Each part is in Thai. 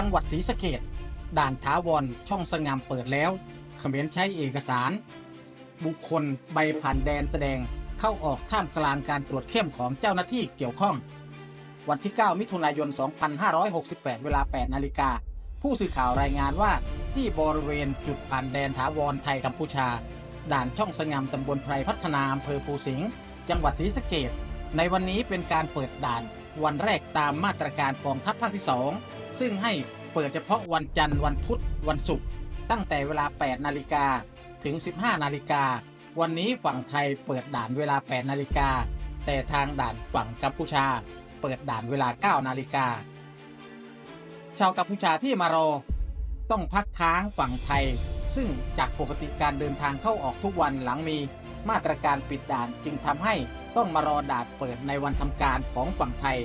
จังหวัดศรีสะเกดด่านถาวรช่องสงามเปิดแล้วเขมรใช้เอกสาร บุคคลใบผ่านแดนแสดงเข้าออกท่ามกลางการตรวจเข้มของเจ้าหน้าที่เกี่ยวข้อง วันที่ 9 มิถุนายน 2568 เวลา 8 นาฬิกา ผู้สื่อข่าวรายงานว่าที่บริเวณจุดผ่านแดนถาวรไทยกัมพูชา ด่านช่องสงามตำบลไพรพัฒนาอำเภอภูสิงห์จังหวัดศรีสะเกดในวันนี้เป็นการเปิดด่านวันแรกตามมาตรการกองทัพภาคที่ 2 ซึ่งให้เปิดเฉพาะวันจันทร์วันพุธวันศุกร์ตั้งแต่เวลา 8 นาฬิกาถึง 15 นาฬิกา วันนี้ฝั่งไทยเปิดด่านเวลา 8 นาฬิกา แต่ทางด่านฝั่งกัมพูชา เปิดด่านเวลา 9 นาฬิกา ชาวกัมพูชาที่มารอ ต้องพักค้างฝั่งไทย ซึ่งจากปกติการเดินทางเข้าออกทุกวันหลังมีมาตรการปิดด่านจึงทำให้ต้องมารอด่านเปิดในวันทำการของฝั่งไทย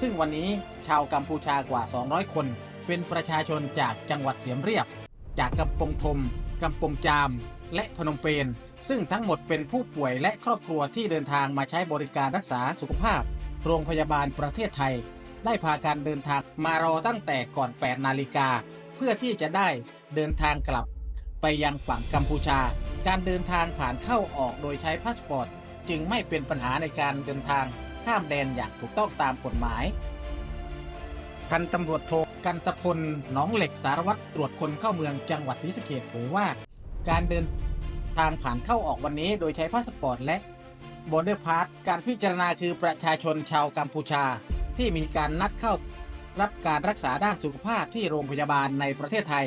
ซึ่งวันนี้ชาวกัมพูชากว่า 200 คน เป็นประชาชนจากจังหวัดเสียมเรียบ จากกำปงทมกำปงจาม และพนมเปญซึ่งทั้งหมดเป็นผู้ป่วยและครอบครัวที่เดินทางมาใช้บริการรักษาสุขภาพ โรงพยาบาลประเทศไทย ได้พาการเดินทางมารอตั้งแต่ก่อน 8 นาฬิกา เพื่อที่จะได้เดินทางกลับ ไปยังฝั่งกัมพูชา การเดินทางผ่านเข้าออกโดยใช้พาสปอร์ต จึงไม่เป็นปัญหาในการเดินทาง ข้ามแดนอย่างถูกต้องตามกฎหมาย พันตำรวจโทกันตพลหนองเหล็กสารวัตรตรวจคนเข้าเมืองจังหวัดศรีสะเกษเผยว่า การเดินทางผ่านเข้าออกวันนี้โดยใช้พาสปอร์ตและบอร์เดอร์พาสการพิจารณาคือประชาชนชาวกัมพูชาที่มีการนัดเข้ารับการรักษาด้านสุขภาพที่โรงพยาบาลในประเทศไทย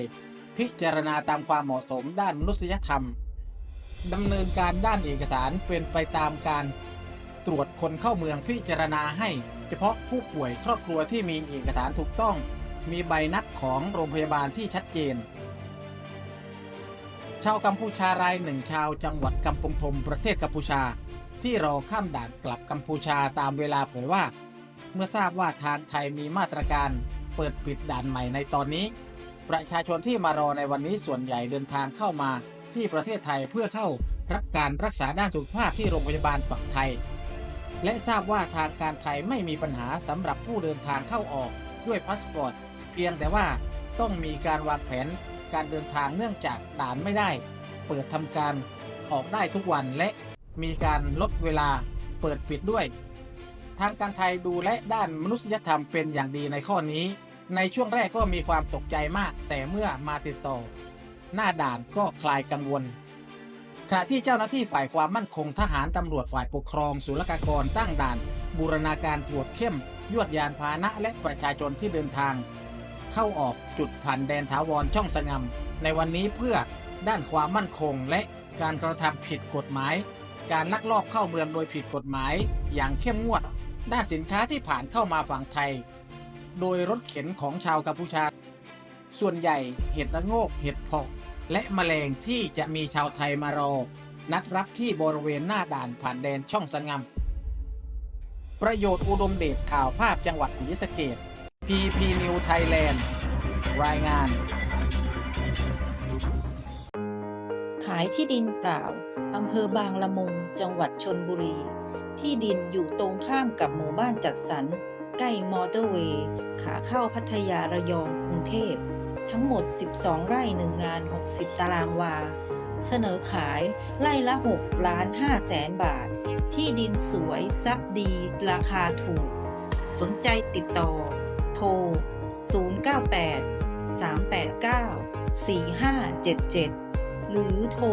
พิจารณาตามความเหมาะสมด้านมนุษยธรรมดำเนินการด้านเอกสารเป็นไปตามการ ตรวจคนเข้าเมืองพิจารณาให้ เฉพาะผู้ป่วยครอบครัวที่มีเอกสารถูกต้อง มีใบนัดของโรงพยาบาลที่ชัดเจน ชาวกัมพูชารายหนึ่งชาวจังหวัดกัมปงทมประเทศกัมพูชา ที่รอข้ามด่านกลับกัมพูชาตามเวลาเผยว่า เมื่อทราบว่าทางไทยมีมาตรการเปิดปิดด่านใหม่ในตอนนี้ ประชาชนที่มารอในวันนี้ส่วนใหญ่เดินทางเข้ามาที่ประเทศไทยเพื่อเข้ารับการรักษาด้านสุขภาพที่โรงพยาบาลฝั่งไทย และทราบว่าทางการไทยไม่มีปัญหาสำหรับผู้เดินทางเข้าออกด้วยพาสปอร์ตเพียงแต่ว่าต้องมีการวางแผนการเดินทางเนื่องจากด่านไม่ได้ เปิดทำการออกได้ทุกวันและมีการลดเวลาเปิดปิดด้วย ทางการไทยดูและด้านมนุษยธรรมเป็นอย่างดีในข้อนี้ ในช่วงแรกก็มีความตกใจมาก แต่เมื่อมาติดต่อ หน้าด่านก็คลายกังวล ขณะที่เจ้าหน้าที่ฝ่ายความมั่นคงทหารตำรวจฝ่ายปกครองศุลกากรตั้งด่าน บูรณาการตรวจเข้ม ยวดยานพาหนะและประชาชนที่เดินทาง เข้าออกจุดผ่านแดนถาวรช่องสงมในวันนี้เพื่อด้านความมั่นคงและการกระทำผิดกฎหมาย การลักลอบเข้าเมืองโดยผิดกฎหมาย อย่างเข้มงวด ด้านสินค้าที่ผ่านเข้ามาฝั่งไทย โดยรถเข็นของชาวกัมพูชา ส่วนใหญ่เห็ดละโงกเห็ดเพาะ และแมลงที่จะมีชาวไทยมารอ นัดรับที่บริเวณหน้าด่านผ่านแดนช่องสงมประโยชน์อุดมเดชข่าวภาพจังหวัดศรีสะเกด PP New Thailand รายงาน ขายที่ดินเปล่า อำเภอบางละมุง จังหวัดชนบุรี ที่ดินอยู่ตรงข้ามกับหมู่บ้านจัดสรร ใกล้มอเตอร์เวย์ ขาเข้าพัทยาระยองกรุงเทพ ทั้งหมด 12 ไร่หนึ่งงาน 60 ตารางวา เสนอขายไร่ละ6ล้าน5แสนบาท ที่ดินสวยซับดี ราคาถูก สนใจติดต่อ โทร 098 389 4577 หรือโทร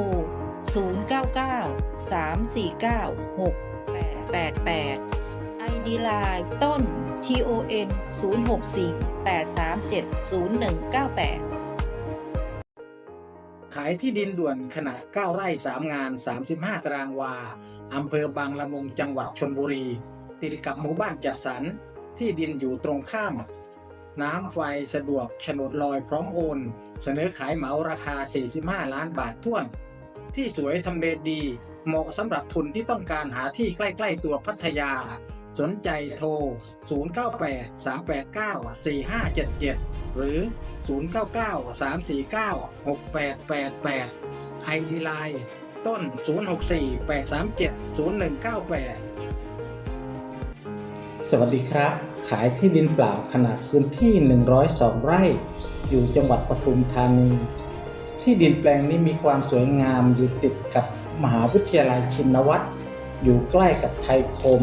099 349 6888 ID Line ต้น TON 064 837 0198 ขายที่ดินด่วนขนาด 9 ไร่ 3 งาน 35 ตารางวา อำเภอบางละมุงจังหวัดชนบุรี ติดกับหมู่บ้านจัดสรร ที่ดินอยู่ตรงข้าม น้ำไฟสะดวกฉนดลอยพร้อมโอน เสนอขายเหมาราคา 45 ล้านบาทท้วนที่สวยทำเลดี เหมาะสำหรับทุนที่ต้องการหาที่ใกล้ ๆ ตัวพัทยา สนใจโทร 098 389 4577 หรือ 099 349 6888 ID Line ต้น 064 837 0198 สวัสดีครับ ขายที่ดินเปล่าขนาดพื้นที่ 102 ไร่ อยู่จังหวัดปทุมธานี ที่ดินแปลงนี้มีความสวยงามอยู่ติดกับมหาวิทยาลัยชินวัตรอยู่ใกล้กับไทยคม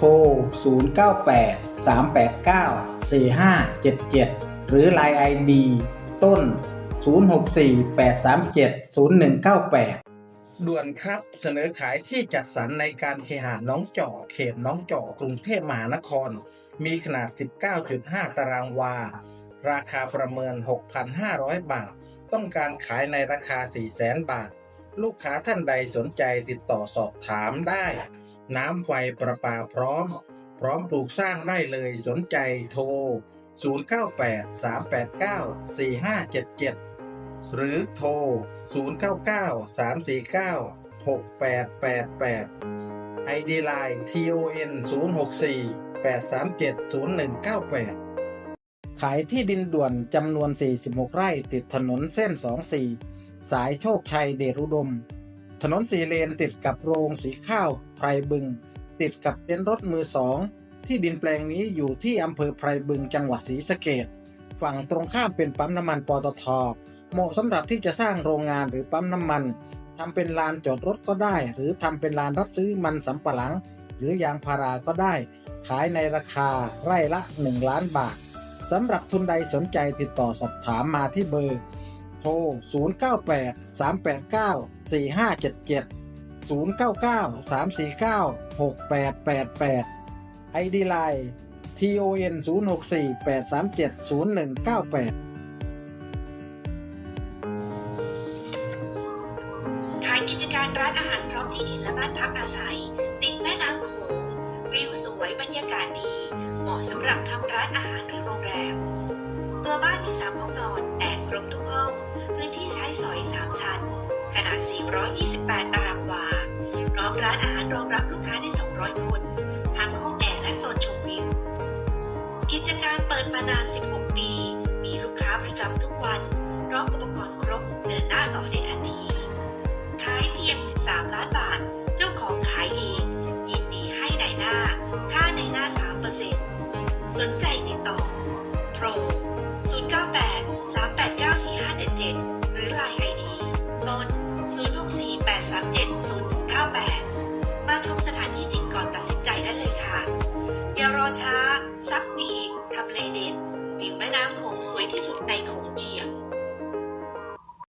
โทร 098 389 4577 หรือ Line ID ต้น 064 837 0198 ด่วนครับเสนอขายที่จัดสรรในการเคหะน้องจอกเขตน้องจอกกรุงเทพมหานคร มีขนาด 19.5 ตารางวา ราคาประเมิน 6,500 บาท ต้องการขายในราคา 400,000 บาท ลูกค้าท่านใดสนใจติดต่อสอบถามได้ น้ำไฟประปาพร้อม พร้อมปลูกสร้างได้เลยสนใจโทร 098 389 4577 หรือโทร 099 349 6888 ID Line TON 064 837 0198ขายที่ดินด่วนจำนวน 46 ไร่ติดถนนเส้น 24 สายโชคชัยเดชอุดม ถนนสีเลนติดกับโรงสีข้าว ไพรบึง ติดกับเต็นท์รถมือสอง ที่ดินแปลงนี้อยู่ที่อำเภอไพรบึงจังหวัดศรีสะเกดฝั่งตรงข้ามเป็นปั๊มน้ำมันปตท เหมาะสำหรับที่จะสร้างโรงงานหรือปั๊มน้ำมันทำเป็นลานจอดรถก็ได้ หรือทำเป็นลานรับซื้อมันสำปะหลัง หรือยางพาราก็ได้ ขายในราคาไร่ละ 1 ล้านบาทสำหรับทุนใดสนใจติดต่อสอบถามมาที่เบอร์ โทร 098 389 4577 099 349 6888 ID Line TON 064 837 0198ขายกิจการร้านอาหารพร้อมที่ดินและบ้านพักอาศัย ติดแม่น้ำโขงวิวสวยบรรยากาศดี เหมาะสำหรับทำร้านอาหารหรือโรงแรม ตัวบ้านมีสามห้องนอน แอร์ครบทุกห้อง พื้นที่ใช้สอยสามชั้น ขนาด 428 ตารางวา พร้อมร้านอาหารรองรับลูกค้าได้ 200 คน ทั้งห้องแอร์และโซนชมวิว กิจการเปิดมานาน 16 ปี มีลูกค้าประจำทุกวันพร้อมอุปกรณ์ครบเดินหน้าต่อได้ทันที ขายเพียง 13 ล้านบาท เจ้าของขายเอง 707-0098 มาชมสถานที่จริงก่อนตัดสินใจได้เลยค่ะ อย่ารอช้า ซับดีทำเลเด็ดวิวแม่น้ำโขงสวยที่สุดใน